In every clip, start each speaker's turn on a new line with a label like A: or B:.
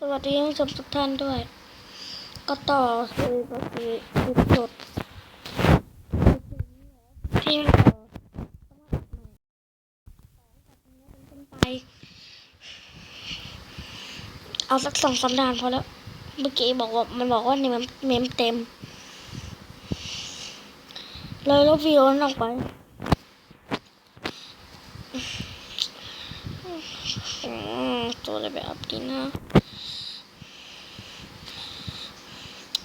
A: สวัสดีผู้ชมทุกท่านด้วย ก็ต่อคือก็คือคลิปสดที่มันต่อต้องอัดใหม่ต่อจากนี้เป็นต้นไป เอาสักสองสัปดาห์พอแล้ว เมื่อกี้บอกว่า มันบอกว่าเนี่มันเมมเต็ม เลยลบวิดีโอนั้นออกไปตัวอะไรแบบนี้นะ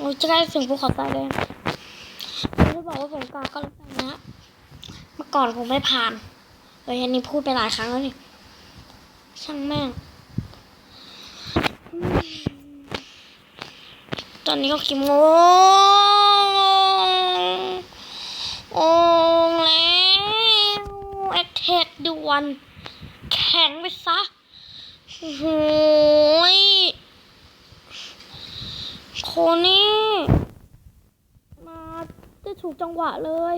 A: โอ้ยจะได้เสียงภูเขาไฟเลยผมจะบอกว่าผมกล้าก็แล้วกันนะ เมื่อก่อนผมไม่ผ่านเฮ้ยอันนี้พูดไปหลายครั้งแล้วนี่ ช่างแม่ง ตอนนี้ก็กี่โมงโอแล้วแอคเทคด่วน แข็งไปซะโอ้โหยโค นี่ มาได้ถูกจังหวะเลย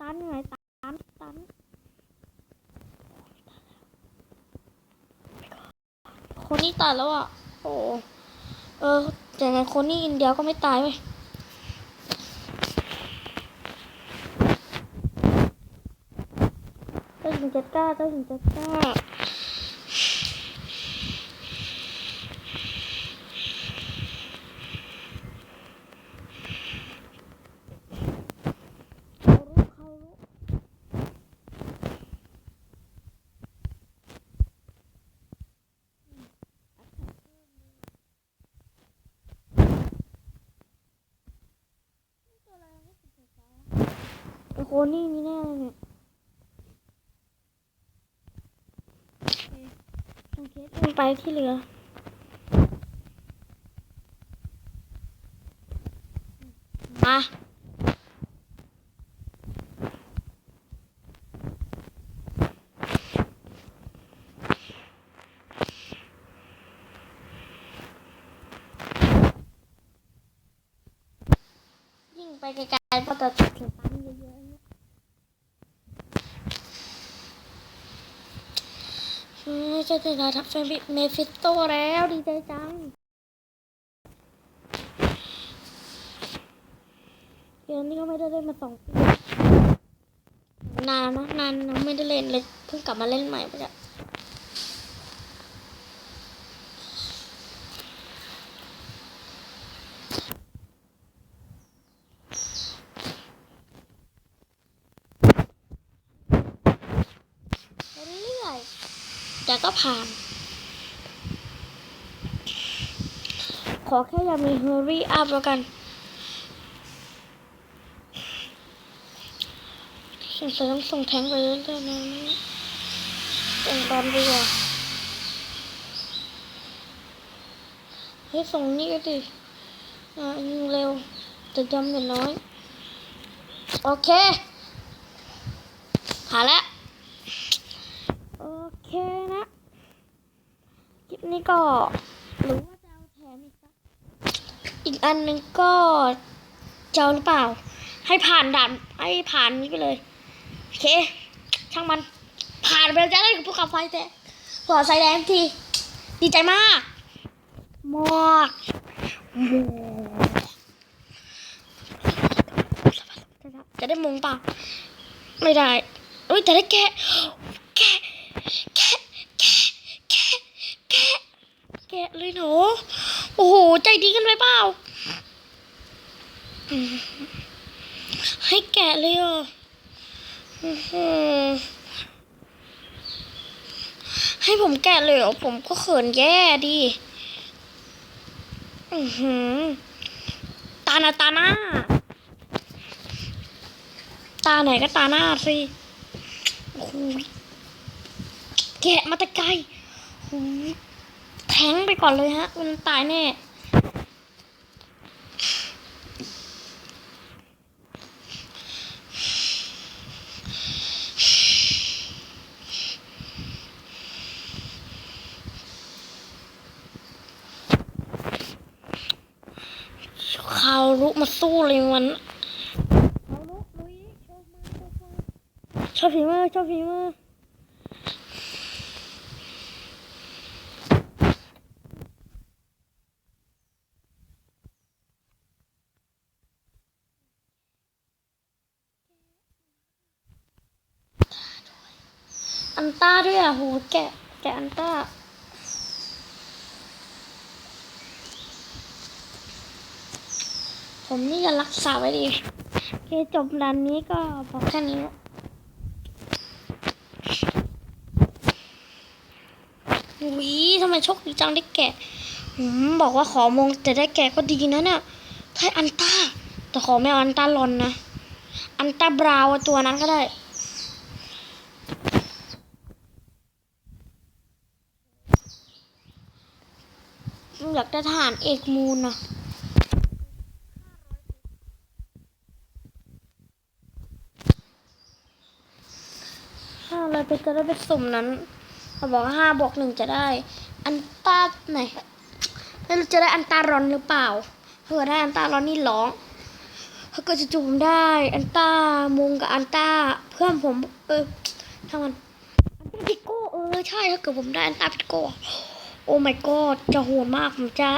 A: ตันไงตันตัน คนี่ตายแล้วอะ โอ้ เออแต่ไงโคนี่อินเดียก็ไม่ตายเว้ ยเจ้าหญิงเจ็ดก้าเจ้าหญิงเจ็ดก้าเขารู้เขารู้ไอ้โคนี่มีแน่เลยเนี่ย โอเคลง ไปที่เรือมายิ่งไปไกลๆก็จะเสียตังค์เยอะๆเนี่ย อืม จะถึงระดับเมฟิสโตแล้วดีใจจังเกมนี้ก็ไม่ได้เล่นมาสองปีนานนะนานนะไม่ได้เล่นเลยเพิ่งกลับมาเล่นใหม่ไปจ้ะเรื่อยๆ แต่ก็ผ่าน ขอแค่อย่ามี hurry up แล้วกันสงสัยต้องส่งแทงไปเรื่อยๆนะส่งบอลดีกว่าเฮ้ยส่งนี่ก็ดิอ่ายิงเร็วแต่จำเด็น้อย โอเคหาแล้ว เคนะ คลิปนี้ก็หรือว่าจะเอาแถมอีกสักอีกอันหนึ่งก็จะเอาหรือเปล่า ให้ผ่านด่านให้ผ่านนี้ไปเลย โอเค ช่างมัน ผ่านไปแล้วจะได้กับภูเขาไฟแต่ขอใส่แดงที ดีใจมากมากมากจะได้มงป่าไม่ได้เอ้ยแต่ได้แกะ แกะ แกะ แกะ แกะ แกะ แกะเลย หนูโอ้โห ใจดีกันไปเปล่า ให้แกะเลยออื้อหือให้ผมแกะเลยเหรอผมก็เขินแย่ดิอือหือตาหนาตาหน้า ตาไหนก็ตาหน้าสิโอ้โหแกะมาแต่ไกล แทงไปก่อนเลยฮะ มันตายแน่ เขาลุกมาสู้เลยมันเขาลุกลุยโชว์มาโชว์มาชอบฝีมือชอบฝีมือ นต้าด้วยอะโหแกะแกะอันต้าผมนี่จะรักษาไว้ดีโอเคจบดันนี้ก็พอแค่นี้อุ้ยทำไมโชคดีจังได้แกะผมบอกว่าขอมงแต่ได้แกะก็ดีนะเนี่ยได้อันต้า แต่ขอไม่เอาอันต้ารอนนะ อันต้าบราวตัวนั้นก็ได้ อยากได้ทหารเอกมูลนะห้าร้อยไปจะได้ไปสุ่มนั้นเขาบอกว่าห้าบวกหนึ่งจะได้ อันตาไหนแล้วเราจะได้อันตารอนหรือเปล่าถ้าเกิดได้อันตารอนนี่ร้องถ้าเกิดจะจุ่มได้อันตามงกับอันตาเพื่อนผมเออทำมันอันตาพิโก้เออใช่ถ้าเกิดผมได้อันตาพิโก้ โอ้ my god จะโหดมากผมจะ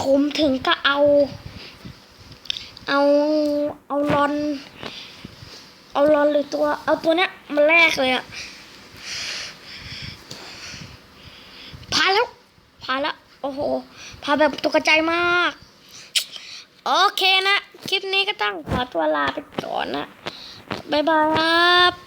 A: ผมถึงก็เอา เอาเอารอน เอารอนหรือตัว เอาตัวเนี้ยมาแลกเลยอะพาแล้วพาแล้วโอ้โหพาแบบตกกระจายมาก โอเคนะ คลิปนี้ก็ต้องขอตัวลาไปก่อนนะ บ๊ายบายครับ